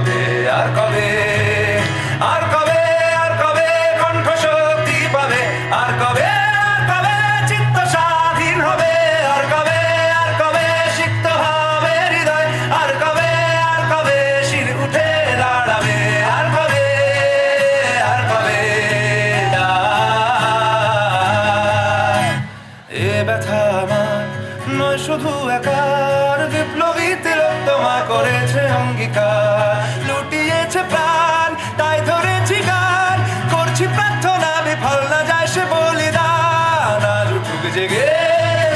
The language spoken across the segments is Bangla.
কবে, আর কবে আর কবে আর কবে কণ্ঠ শক্তি পাবে? আর কবে আর কবে চিত্ত স্বাধীন হবে? আর কবে আর কবে সিক্ত হবে হৃদয়? আর কবে আর কবে শির উঠে দাঁড়াবে? আর কবে আর কবে এ ব্যথা আমার নয়, শুধু একার বিপ্লবী তিলক তোমা করেছে অঙ্গীকার। গেছে প্রাণ, তাই ধরেছি গান। করছি প্রার্থনা না যায় সে বলিদান। জেগে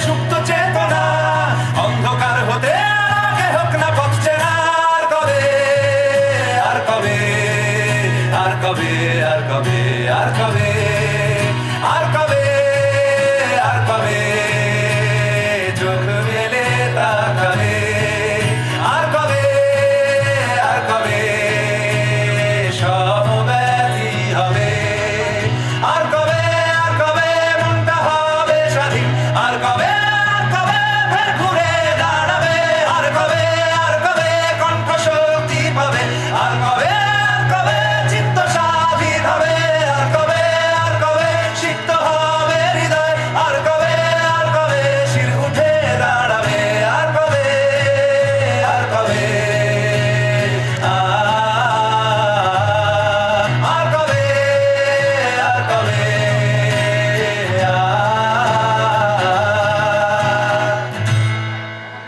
সুপ্ত চেতনা, অন্ধকার হতে আলোকে হোক না পথ আর কবে আর কবে আর কবে আর কবে আর কবে